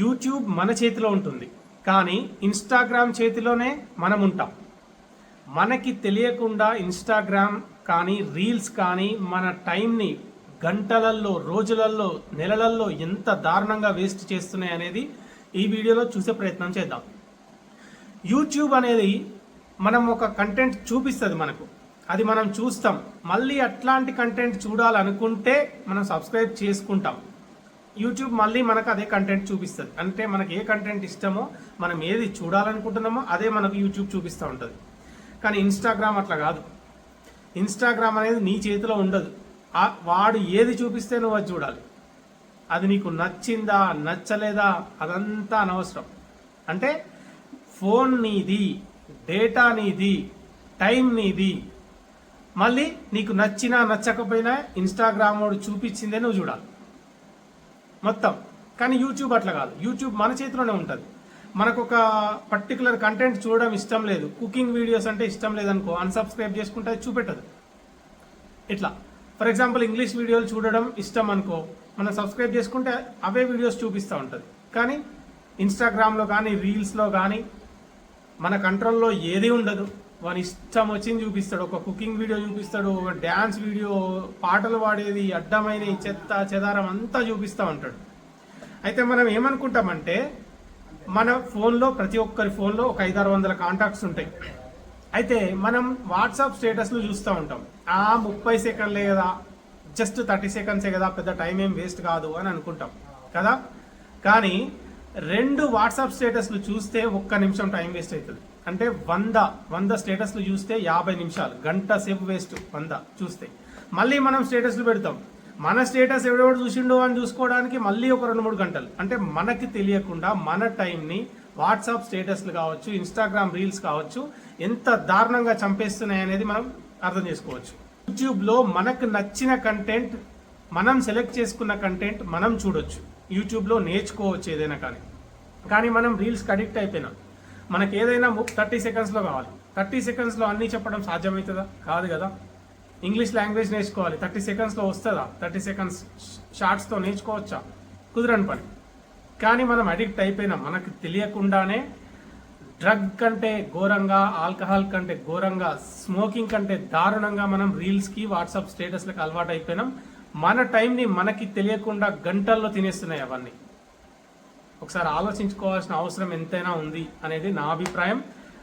YouTube మన చేతిలో ఉంటుంది. కానీ ఇన్స్టాగ్రామ్ చేతిలోనే మనం ఉంటాం. మనకి తెలియకుండా ఇన్స్టాగ్రామ్ కానీ రీల్స్ కానీ మన టైంని గంటలల్లో రోజులల్లో నెలలల్లో ఎంత దారుణంగా వేస్ట్ చేస్తున్నాయి అనేది ఈ వీడియోలో చూసే ప్రయత్నం చేద్దాం. యూట్యూబ్ అనేది మనం ఒక కంటెంట్ చూపిస్తుంది మనకు. అది మనం చూస్తాం. మళ్ళీ అట్లాంటి కంటెంట్ చూడాలనుకుంటే మనం సబ్స్క్రైబ్ చేసుకుంటాం. యూట్యూబ్ మళ్ళీ మనకు అదే కంటెంట్ చూపిస్తుంది. అంటే మనకి ఏ కంటెంట్ ఇష్టమో మనం ఏది చూడాలనుకుంటున్నామో అదే మనకు యూట్యూబ్ చూపిస్తూ ఉంటుంది. కానీ ఇన్స్టాగ్రామ్ అట్లా కాదు. ఇన్స్టాగ్రామ్ అనేది నీ చేతిలో ఉండదు. ఆ- వాడు ఏది చూపిస్తే నువ్వు అది చూడాలి. అది నీకు నచ్చిందా నచ్చలేదా అదంతా అనవసరం. అంటే ఫోన్ నీది డేటా నీది టైం నీది. మళ్ళీ నీకు నచ్చినా నచ్చకపోయినా ఇన్స్టాగ్రామ్ వాడు చూపించిందే నువ్వు చూడాలి. మొత్తం. కానీ యూట్యూబ్ అట్లా కాదు. యూట్యూబ్ మన చేతిలోనే ఉంటుంది. మనకు ఒక పర్టికులర్ కంటెంట్ చూడడం ఇష్టం లేదు. కుకింగ్ వీడియోస్ అంటే ఇష్టం లేదనుకో అన్సబ్స్క్రైబ్ చేసుకుంటే అది చూపెట్టదు. ఇట్లా. ఫర్ ఎగ్జాంపుల్ ఇంగ్లీష్ వీడియోలు చూడడం ఇష్టం అనుకో మనం సబ్స్క్రైబ్ చేసుకుంటే అవే వీడియోస్ చూపిస్తూ ఉంటుంది. కానీ ఇన్స్టాగ్రామ్లో కానీ రీల్స్లో కానీ మన కంట్రోల్లో ఏది ఉండదు. వాని ఇష్టం వచ్చింది చూపిస్తాడు. ఒక కుకింగ్ వీడియో చూపిస్తాడు. ఒక డ్యాన్స్ వీడియో పాటలు పాడేది అడ్డమైన చెత్త చెదారం అంతా చూపిస్తూ ఉంటాడు. అయితే మనం ఏమనుకుంటామంటే మన ఫోన్లో ప్రతి ఒక్కరి ఫోన్లో ఒక ఐదారు వందల కాంటాక్ట్స్ ఉంటాయి. అయితే మనం వాట్సాప్ స్టేటస్లు చూస్తూ ఉంటాం. ఆ ముప్పై సెకండ్లే కదా జస్ట్ థర్టీ సెకండ్సే కదా పెద్ద టైం ఏం వేస్ట్ కాదు అని అనుకుంటాం. కదా? కానీ రెండు వాట్సాప్ స్టేటస్లు చూస్తే ఒక్క నిమిషం టైం వేస్ట్ అవుతుంది. అంటే వంద వంద స్టేటస్లు చూస్తే యాభై నిమిషాలు. గంట సేపు వేస్ట్ వంద చూస్తే. మళ్ళీ మనం స్టేటస్లు పెడతాం. మన స్టేటస్ ఎవడెవడు చూసిండో అని చూసుకోవడానికి మళ్ళీ ఒక రెండు మూడు గంటలు. అంటే మనకి తెలియకుండా మన టైంని వాట్సాప్ స్టేటస్లు కావచ్చు ఇన్స్టాగ్రామ్ రీల్స్ కావచ్చు ఎంత దారుణంగా చంపేస్తున్నాయి అనేది మనం అర్థం చేసుకోవచ్చు. యూట్యూబ్లో మనకు నచ్చిన కంటెంట్ మనం సెలెక్ట్ చేసుకున్న కంటెంట్ మనం చూడొచ్చు. యూట్యూబ్లో నేర్చుకోవచ్చు ఏదైనా కానీ. కానీ మనం రీల్స్కి అడిక్ట్ అయిపోయినాం. మనకి ఏదైనా థర్టీ సెకండ్స్లో కావాలి. థర్టీ సెకండ్స్లో అన్నీ చెప్పడం సాధ్యమవుతుందా? కాదు కదా. ఇంగ్లీష్ లాంగ్వేజ్ నేర్చుకోవాలి. థర్టీ సెకండ్స్లో వస్తుందా? థర్టీ సెకండ్స్ షార్ట్స్తో నేర్చుకోవచ్చా? కుదరని పని. కానీ మనం అడిక్ట్ అయిపోయినాం. మనకు తెలియకుండానే డ్రగ్ కంటే ఘోరంగా ఆల్కహాల్ కంటే ఘోరంగా స్మోకింగ్ కంటే దారుణంగా మనం రీల్స్కి వాట్సాప్ స్టేటస్లకు అలవాటు అయిపోయినాం మన టైంని మనకి తెలియకుండా గంటల్లో తినేస్తున్నాయి అవన్నీ. ఒకసారి ఆలోచించుకోవాల్సిన అవసరం ఎంతైనా ఉంది అనేది నా అభిప్రాయం.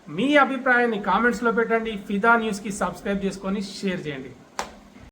మీ అభిప్రాయాన్ని కామెంట్స్లో పెట్టండి. ఫిదా న్యూస్కి సబ్స్క్రైబ్ చేసుకొని షేర్ చేయండి.